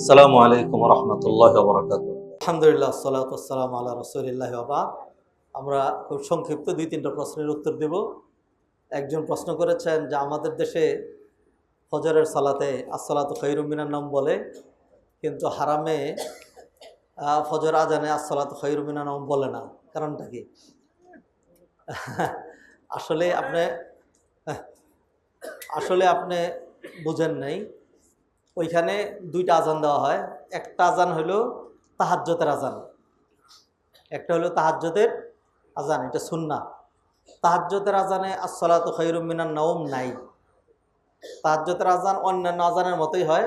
আসসালামু আলাইকুম রহমতুল্লাহ আলহামদুলিল্লাহ সালাতাম আল্লাহ রসুলিল্লাহ আবাদ আমরা খুব সংক্ষিপ্ত দুই তিনটা প্রশ্নের উত্তর দেব। একজন প্রশ্ন করেছেন যে, আমাদের দেশে ফজরের সালাতে আসসালাত খৈরুমিনার নাম বলে। কিন্তু হারামে ফজর আজানে আসসালাত খৈরুমিনার নাম বলে না। কারণটা কি? আসলে আপনি আসলে আপনি বুঝেন নাই। ওইখানে দুইটা আজান দেওয়া হয়। একটা আজান হলো তাহাজ্যতের আজান। একটা হলো তাহাজ্যতের আজান, এটা সুন্না তাহাজ্যতের আজানে আসসালাত খৈরুমিনার নওম নাই। তাহাজ্যতের আজান অন্যান্য আজানের মতোই হয়।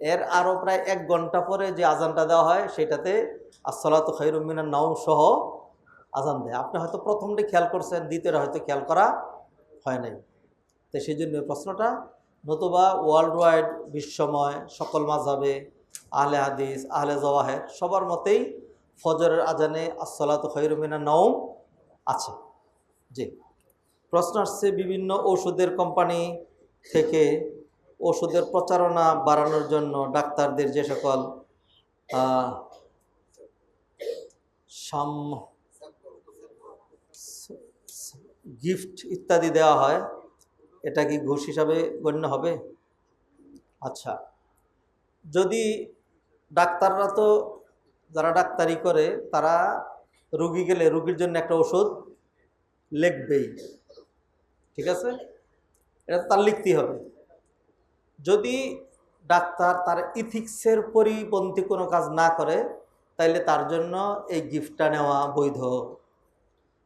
এর আরও প্রায় এক ঘণ্টা পরে যে আজানটা দেওয়া হয়, সেটাতে আসসালাত খৈরুমিনার নওম সহ আজান দেয়। আপনি হয়তো প্রথমটি খেয়াল করছেন, দ্বিতীয়টা হয়তো খেয়াল করা হয় নাই। তো সেই জন্য প্রশ্নটা নতুবা ওয়ার্ল্ড ওয়াইড বিশ্বময় সকল মাঝাবে আহলে হাদিস, আহলে জওয়াহের সবার মতেই ফজরের আজানে আসসালাত খৈরুমিনা নওম আছে। জি। প্রশ্ন আসছে, বিভিন্ন ওষুধের কোম্পানি থেকে ওষুধের প্রচারণা বাড়ানোর জন্য ডাক্তারদের যে সকল গিফট ইত্যাদি দেওয়া হয় এটা কি ঘুষ হিসাবে গণ্য হবে? আচ্ছা যদি ডাক্তাররা তো যারা ডাক্তারি করে, তারা রুগী গেলে রুগীর জন্য একটা ওষুধ লিখবেই, ঠিক আছে? এটা তার লিখতেই হবে। যদি ডাক্তার তার ইথিক্সের পরিপন্থী কোনো কাজ না করে, তাইলে তার জন্য এই গিফটটা নেওয়া বৈধ।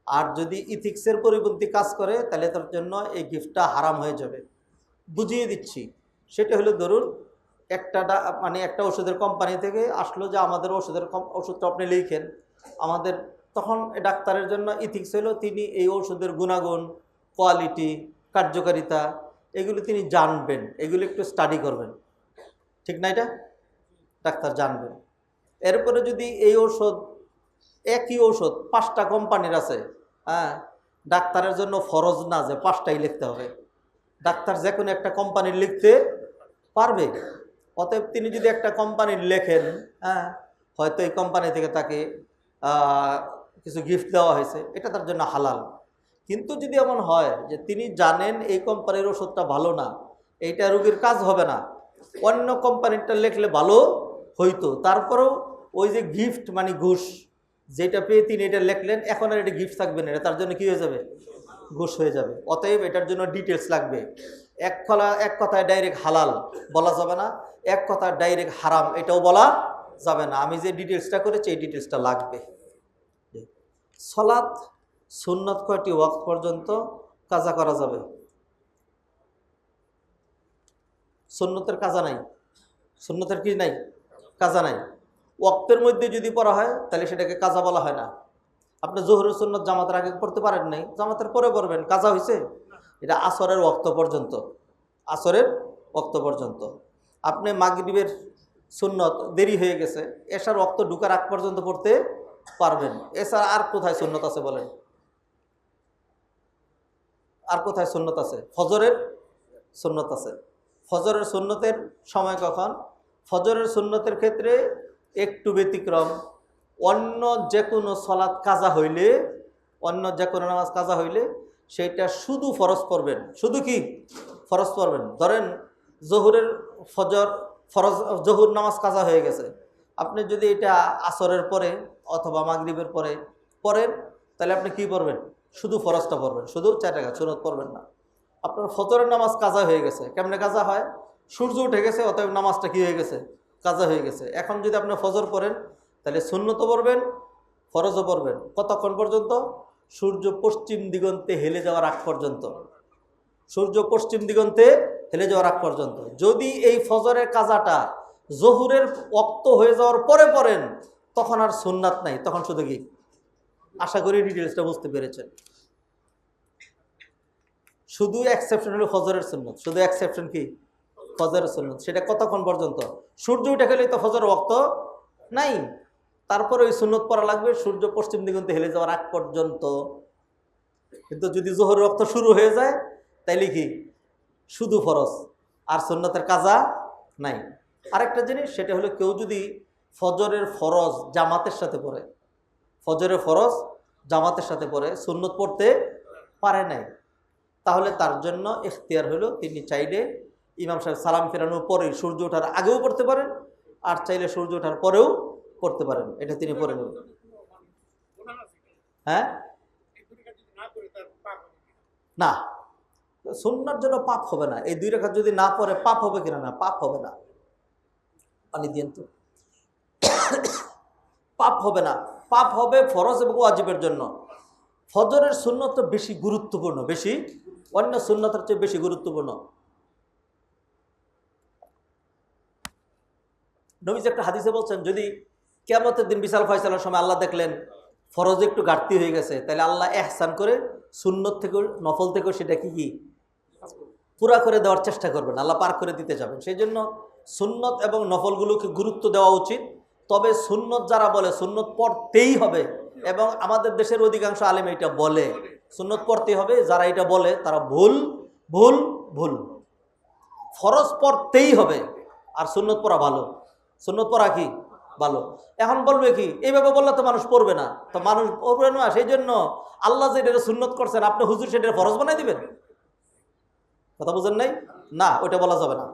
আর যদি ইথিক্সের পরিপন্থী কাজ করে, তাহলে তার জন্য এই গিফটটা হারাম হয়ে যাবে। বুঝিয়ে দিচ্ছি। সেটা হলো ধরুন, একটা মানে একটা ওষুধের কোম্পানি থেকে আসলো যে, আমাদের ওষুধের ওষুধটা আপনি লিখেন। আমাদের তখন ডাক্তারের জন্য ইথিক্স হলো তিনি এই ওষুধের গুণাগুণ কোয়ালিটি কার্যকারিতা, এগুলো তিনি জানবেন। এগুলো একটু স্টাডি করবেন। ঠিক না এটা? ডাক্তার জানবেন। এরপরে যদি এই ঔষধ একই ঔষধ, পাঁচটা কোম্পানির আছে। হ্যাঁ ডাক্তারের জন্য ফরজ না যে পাঁচটাই লিখতে হবে। ডাক্তার যে কোনো একটা কোম্পানির লিখতে পারবে। অতএব তিনি যদি একটা কোম্পানির লেখেন হ্যাঁ হয়তো এই কোম্পানি থেকে তাকে কিছু গিফট দেওয়া হয়েছে, এটা তার জন্য হালাল। কিন্তু যদি এমন হয় যে তিনি জানেন এই কোম্পানির ওষুধটা ভালো না, এইটা রোগীর কাজ হবে না, অন্য কোম্পানিরটা লিখলে ভালো হইতো। তারপরেও ওই যে গিফট মানে ঘুষ যেটা পেয়ে তিনি এটা লিখলেন, এখন আর এটা গিফট থাকবে না, এটা তার জন্য কী হয়ে যাবে? ঘুষ হয়ে যাবে। অতএব এটার জন্য ডিটেলস লাগবে। এক কলা এক কথায় ডাইরেক্ট হালাল বলা যাবে না, এক কথায় ডাইরেক্ট হারাম, এটাও বলা যাবে না। আমি যে ডিটেলসটা করেছি, এই ডিটেলসটা লাগবে। সলাৎ, সুন্নত কয়টি ওয়াক্ত পর্যন্ত কাজা করা যাবে? সুন্নতের কাজা নাই। সুন্নতের কি নাই? কাজা নাই। ওয়াক্তের মধ্যে যদি পড়া হয়, তাহলে সেটাকে কাজা বলা হয় না। আপনি জোহরের সুন্নত জামাতের আগে পড়তে পারেন নাই, জামাতের পরে পড়বেন। কাজা হয়েছে এটা আসরের ওক্ত পর্যন্ত। আসরের ওয়াক্ত পর্যন্ত। আপনি মাগরিবের সুন্নত দেরি হয়ে গেছে এসার রক্ত ঢুকার আগ পর্যন্ত পড়তে পারবেন। এছাড়া আর কোথায় সুন্নত আছে বলেন? আর কোথায় সুন্নত আছে? ফজরের সুন্নত আছে। ফজরের সুন্নতের সময় কখন? ফজরের সুন্নতের ক্ষেত্রে একটু ব্যতিক্রম। অন্য যে কোনো সলাৎ কাজা হইলে, অন্য যে কোনো নামাজ কাজা হইলে সেইটা শুধু ফরজ পড়বেন। শুধু কি? ফরজ পড়বেন। ধরেন জহুরের ফজর, ফরজ, জহুর নামাজ কাজা হয়ে গেছে। আপনি যদি এটা আসরের পরে অথবা মাগরিবের পরে পড়েন, তাহলে আপনি কি পড়বেন? শুধু ফরজটা পড়বেন। শুধু চার টাকা সুনত পড়বেন না। আপনার ফজরের নামাজ কাজা হয়ে গেছে। কেমনে কাজা হয়? সূর্য উঠে গেছে, অতএব নামাজটা কি হয়ে গেছে? কাজা হয়ে গেছে। এখন যদি আপনি ফজর পড়েন, তাহলে শূন্যত পড়বেন, ফরজও পড়বেন। কতক্ষণ পর্যন্ত? সূর্য পশ্চিম দিগন্তে হেলে যাওয়ার আগ পর্যন্ত। সূর্য পশ্চিম দিগন্তে হেলে যাওয়ার আগ পর্যন্ত। যদি এই ফজরের কাজাটা জহুরের অক্ত হয়ে যাওয়ার পরে পড়েন, তখন আর সুন্নাত নাই। তখন শুধু কি? আশা করি ডিটেলসটা বুঝতে পেরেছেন। শুধু এক্সেপশন হলো ফজরের সুন্নত। শুধু এক্সেপশন কি? ফজরের সুন্নত। সেটা কতক্ষণ পর্যন্ত? সূর্য উঠে গেলেই তো ফজর ওক্ত নাই। তারপরে ওই সুন্নত পড়া লাগবে, সূর্য পশ্চিম দিগন্তে হেলে যাওয়ার আগ পর্যন্ত। কিন্তু যদি জোহর রক্ত শুরু হয়ে যায়, তাইলে কি? শুধু ফরজ, আর সুন্নতের কাজা নাই। আরেকটা জিনিস, সেটা হলো কেউ যদি ফজরের ফরজ জামাতের সাথে পড়ে, ফজরের ফরজ জামাতের সাথে পড়ে, সুন্নত পড়তে পারে নাই, তাহলে তার জন্য এখতিয়ার হলো তিনি চাইলে ইমাম সাহেব সালাম ফেরানোর পরে সূর্য ওঠার আগেও পড়তে পারেন, আর চাইলে সূর্য ওঠার পরেও পড়তে পারেন। এটা তিনি পড়ে নেবেন হ্যাঁ? না। সুন্নার জন্য পাপ হবে না। এই দুই রেখা যদি না পড়ে, পাপ হবে কিনা না? পাপ হবে না। পানি দিয়ে তো। পাপ হবে না। পাপ হবে ফরজ এবং ওয়াজিবের জন্য। ফজরের সুন্নত বেশি গুরুত্বপূর্ণ, বেশি, অন্য সুন্নতের চেয়ে বেশি গুরুত্বপূর্ণ। নবীজ একটা হাদিসে বলছেন, যদি কেমতের দিন বিশাল ফয়সালার সময় আল্লাহ দেখলেন ফরজ একটু ঘাটতি হয়ে গেছে, তাহলে আল্লাহ এহসান করে সুন্নত থেকে, নফল থেকেও সেটা কি কি? পুরা করে দেওয়ার চেষ্টা করবেন, আল্লাহ পার করে দিতে যাবেন। সেই জন্য সুন্নত এবং নফলগুলোকে গুরুত্ব দেওয়া উচিত। তবে সুন্নত যারা বলে, সুন্নত পড়তেই হবে এবং আমাদের দেশের অধিকাংশ আলেম এটা বলে। সুন্নত পড়তেই হবে, যারা এটা বলে তারা ভুল ভুল ভুল। ফরজ পড়তেই হবে, আর সুন্নত পড়া ভালো। সুন্নত পড়া কি? ভালো। এখন বলবে কি? এইভাবে বললে তো মানুষ পড়বে না। তো মানুষ পড়বে না সেই জন্য আল্লাহ যে এটা সুন্নত করছেন, আপনি হুজুর সেটা ফরজ বানাই দিবেন? কথা বুঝেন নাই? না, ওইটা বলা যাবে না।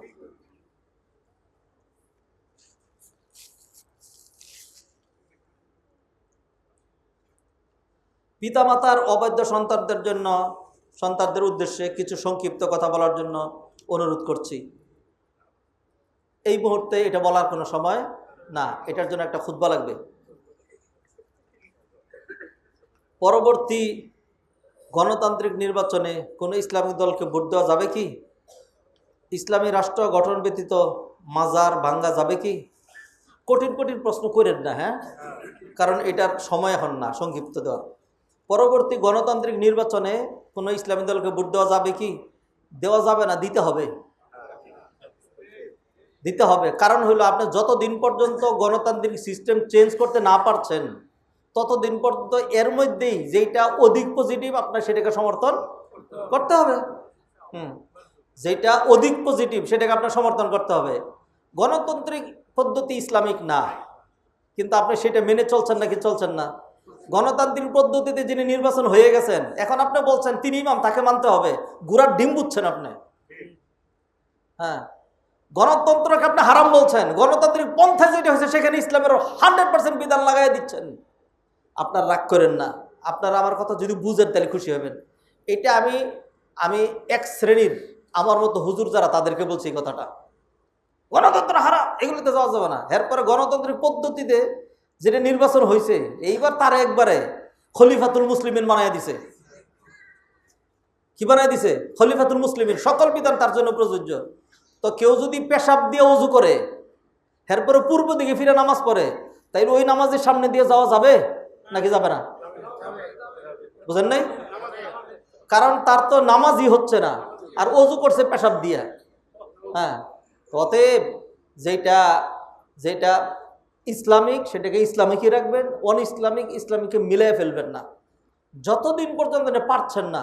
পিতামাতার অবৈধ সন্তানদের জন্য, সন্তানদের উদ্দেশ্যে কিছু সংক্ষিপ্ত কথা বলার জন্য অনুরোধ করছি। এই মুহূর্তে এটা বলার কোনো সময় না, এটার জন্য একটা খুতবা লাগবে। পরবর্তী গণতান্ত্রিক নির্বাচনে কোনো ইসলামিক দলকে ভোট দেওয়া যাবে কি? ইসলামী রাষ্ট্র গঠন ব্যতীত মাজার ভাঙ্গা যাবে কি? কঠিন কঠিন প্রশ্ন করেন না হ্যাঁ? কারণ এটার সময় হন না, সংক্ষিপ্ত দেওয়া। পরবর্তী গণতান্ত্রিক নির্বাচনে কোনো ইসলামী দলকে ভোট দেওয়া যাবে কি? দেওয়া যাবে না, দিতে হবে। দিতে হবে। কারণ হলো আপনি যতদিন পর্যন্ত গণতান্ত্রিক সিস্টেম চেঞ্জ করতে না পারছেন ততদিন পর্যন্ত এর মধ্যেই যেটা অধিক পজিটিভ আপনার সেটাকে সমর্থন করতে হবে। হুম যেটা অধিক পজিটিভ সেটাকে আপনার সমর্থন করতে হবে। গণতান্ত্রিক পদ্ধতি ইসলামিক না কিন্তু আপনি সেটা মেনে চলছেন নাকি চলছেন না? গণতান্ত্রিক পদ্ধতিতে যিনি নির্বাচন হয়ে গেছেন এখন আপনি বলছেন তিনি ইমাম তাকে মানতে হবে। গুড়ার ডিম বুঝছেন আপনি। হ্যাঁ গণতন্ত্রকে আপনি হারাম বলছেন, গণতান্ত্রিক পন্থা যেটা হয়েছে, সেখানে ইসলামের হান্ড্রেড পার্সেন্ট বিধান লাগাই দিচ্ছেন। আপনার রাগ করেন না। আপনারা আমার কথা যদি বুঝেন, তাহলে খুশি হবেন। এটা আমি আমি এক শ্রেণির, আমার মতো হুজুর যারা, তাদেরকে বলছি এই কথাটা। গণতন্ত্র হারা এগুলোতে যাওয়া যাবে না। এরপরে গণতান্ত্রিক পদ্ধতিতে যেটা নির্বাচন হয়েছে, এইবার তারা একবারে খলিফাতুল মুসলিমিন বানায় দিছে। কি বানায় দিছে? খলিফাতুল মুসলিমিন, সকল বিধান তার জন্য প্রযোজ্য। তো কেউ যদি পেশাব দিয়ে অজু করে, এরপরে পূর্ব দিকে ফিরে নামাজ পড়ে, তাইলে ওই নামাজের সামনে দিয়ে যাওয়া যাবে নাকি যাবে না? বুঝেন নাই? কারণ তার তো নামাজই হচ্ছে না, আর অজু করছে পেশাব দিয়ে। হ্যাঁ অতএব যেটা যেটা ইসলামিক, সেটাকে ইসলামিকই রাখবেন অন ইসলামিক ইসলামিককে মিলিয়ে ফেলবেন না। যতদিন পর্যন্ত পারছেন না,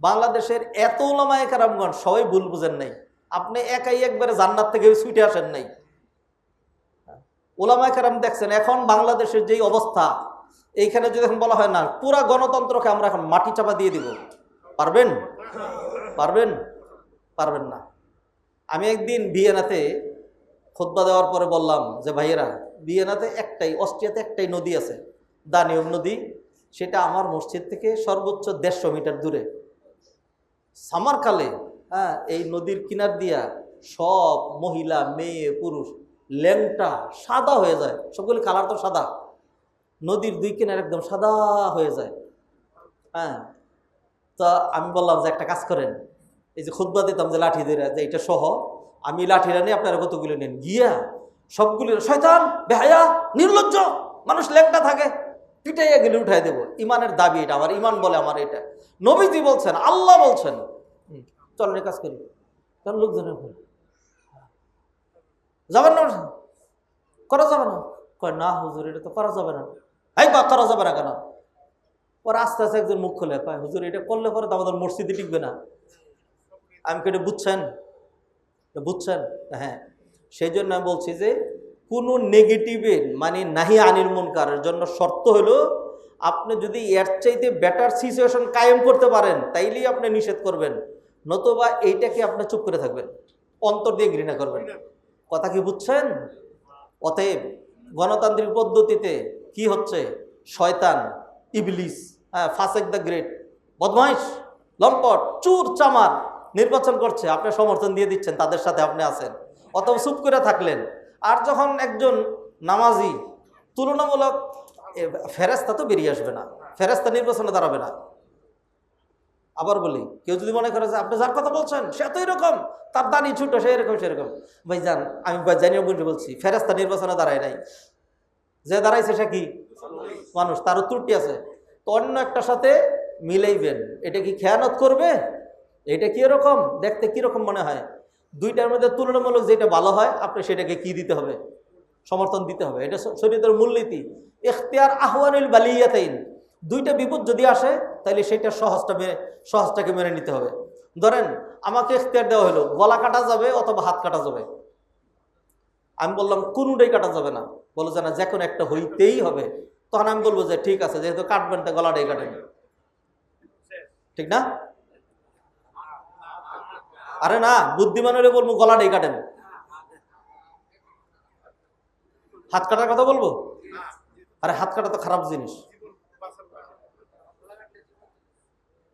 বাংলাদেশের এত ওলামায় কারামগণ সবাই ভুল বুঝেন নাই। আপনি একাই একবারে জান্নাত থেকে ছুটে আসেন নাই। ওলামায় কারাম দেখছেন, এখন বাংলাদেশের যেই অবস্থা, এইখানে যদি এখন বলা হয় না, পুরা গণতন্ত্রকে আমরা এখন মাটি চাপা দিয়ে দিব। পারবেন? পারবেন? পারবেন না। আমি একদিন ভিয়েনাতে খোদ্া দেওয়ার পরে বললাম যে, ভাইয়েরা, ভিয়েনাতে একটাই, অস্ট্রিয়াতে একটাই নদী আছে দানিয়ম নদী। সেটা আমার মসজিদ থেকে সর্বোচ্চ দেড়শো মিটার দূরে। সামারকালে হ্যাঁ এই নদীর কিনার দিয়া সব মহিলা, মেয়ে, পুরুষ, ল্যাংটা সাদা হয়ে যায়। সবগুলি কালার তো সাদা। নদীর দুই কিনার একদম সাদা হয়ে যায়। হ্যাঁ তা আমি বললাম যে একটা কাজ করেন। এই যে খুদ্া দিতাম যে লাঠি দিয়ে যে এটা সহ। আমি লাঠিরা নিয়ে আপনারা কতগুলো নেন? গিয়া সবগুলি, শয়তান, বেহায়া, নির্লজ্জ মানুষ ল্যাংটা থাকে, পিটাইয়া গেলে উঠাই দেবো। ইমানের দাবি এটা, আমার ইমান বলে আমার এটা। নবীজি বলছেন, আল্লাহ বলছেন চলেন কাজ করি। কারণ লোকজনের ভুল যাবেন না করা যাবে না? কয়, না হুজুর, এটা তো করা যাবে না। এই বা করা যাবে না কেন? পরে আস্তে আস্তে একজন মুখ খোলে কয়, হুজুর, এটা করলে পরে তো আমাদের মসজিদে টিকবে না। আমি কেটে বুঝছেন? বুঝছেন? হ্যাঁ। সেই জন্য আমি বলছি যে, কোনো নেগেটিভের মানে নাহি আনিল মুনকারের জন্য শর্ত হলো, আপনি যদি এর চাইতে বেটার সিচুয়েশন কায়েম করতে পারেন, তাইলেই আপনি নিষেধ করবেন। নতুবা এইটাকে আপনি চুপ করে থাকবেন। অন্তর দিয়ে ঘৃণা করবেন। কথা কি বুঝছেন? অতএব গণতান্ত্রিক পদ্ধতিতে কি হচ্ছে? শয়তান ইবলিস হ্যাঁ ফাসেক দ্য গ্রেট বদমাইশ লম্পট চুর চামার নির্বাচন করছে। আপনি সমর্থন দিয়ে দিচ্ছেন তাদের সাথে আপনি আছেন। অথবা চুপ করে থাকলেন। আর যখন একজন নামাজি তুলনামূলক ফেরেস্তা তো বেরিয়ে আসবে না। ফেরেস্তা নির্বাচনে দাঁড়াবে না। আবার বলি, কেউ যদি মনে করে যে আপনি যার কথা বলছেন, সে তো এরকম, তার দানি ছোট, সে এরকম সেরকম ভাই যান আমি জানিও বুঝে বলছি ফেরেস্তা নির্বাচনে দাঁড়ায় নাই। যে দাঁড়াইছে সে কি? মানুষ তারও ত্রুটি আছে। তো অন্য একটার সাথে মিলাইবেন। এটা কি খেয়ানত করবে? এটা কি এরকম? দেখতে কীরকম মনে হয়? দুইটার মধ্যে তুলনামূলক যেটা ভালো হয়, আপনি সেটাকে কি দিতে হবে? সমর্থন দিতে হবে। এটা শরীরের মূলনীতি। এখতিয়ার আহ্বানুল বালিয়াতাইন। দুইটা বিপদ যদি আসে তাহলে সেটা সহজটা মেনে সহজটাকে মেনে নিতে হবে। ধরেন, আমাকে এখতিয়ার দেওয়া হলো গলা কাটা যাবে অথবা হাত কাটা যাবে। আমি বললাম, কোনোটাই কাটা যাবে না। বলো যে না, যে কোনো একটা হইতেই হবে। তখন আমি বলব যে ঠিক আছে, যেহেতু কাটবেন, তা গলাটাই কাটেন। ঠিক না? আরে না, বুদ্ধিমান হলে বলব গলাটাই কাটেন। হাত কাটার কথা বলব? আরে হাত কাটা তো খারাপ জিনিস।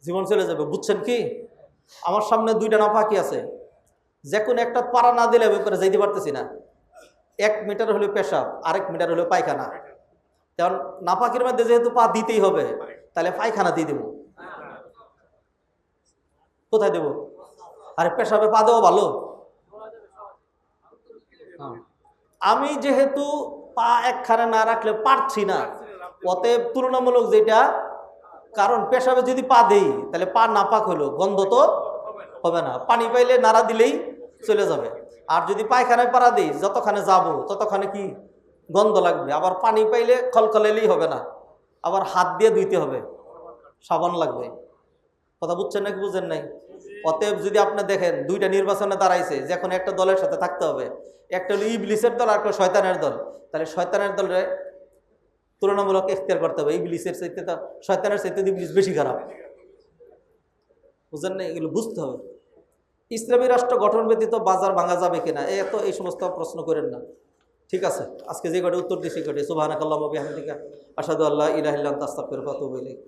জীবন চলে যাবে, বুঝছেন কি? আমার সামনে দুইটা নাপাকি আছে। যে কোনো একটা পাড়া না দিলে আমি যাইতে পারতেছি না। এক মিটার হলো পেশাব, আরেক মিটার হলো পায়খানা। কারণ নাপাকির মধ্যে যেহেতু পা দিতেই হবে, তাহলে পায়খানা দিয়ে দেবো। কোথায় দেবো? আরে পেশাবে পা দেওয়া ভালো। হ্যাঁ। আমি যেহেতু পা একখানে না রাখলে পারছি না, অতএব তুলনামূলক যেটা কারণ পেশাবে যদি পা দেই, তাহলে পা না নাপাক হলো, গন্ধ তো হবে না। পানি পাইলে নাড়া দিলেই চলে যাবে। আর যদি পায়খানায় পাড়া দিই, যতখানে যাব, ততখানে কি গন্ধ লাগবে? আবার পানি পাইলে খলখলেলেই হবে না। আবার হাত দিয়ে ধুইতে হবে। সাবান লাগবে। কথা বুঝছেন নাকি বুঝেন নাই? অতএব যদি আপনি দেখেন, দুইটা নির্বাচনে দাঁড়াইছে, যে এখন একটা দলের সাথে থাকতে হবে। একটা হলো ইবলিসের দল, আর একটা শয়তানের দল। তাহলে শয়তানের দলে তুলনামূলক এখতিয়ার করতে হবে। এই ইবলিসের চাইতে তো শয়তানের চাইতে ইবলিস বেশি খারাপ। বুঝলেন না? এগুলো বুঝতে হবে। ইসলামী রাষ্ট্র গঠন ব্যতীত বাজার ভাঙা যাবে কিনা এত এই সমস্ত প্রশ্ন করেন না। ঠিক আছে, আজকে যে কটে উত্তর দিয়েছি কটে সুবাহ আসাদু আল্লাহ ইলাহিল্লাহ তাস্তাফের ইলাইক।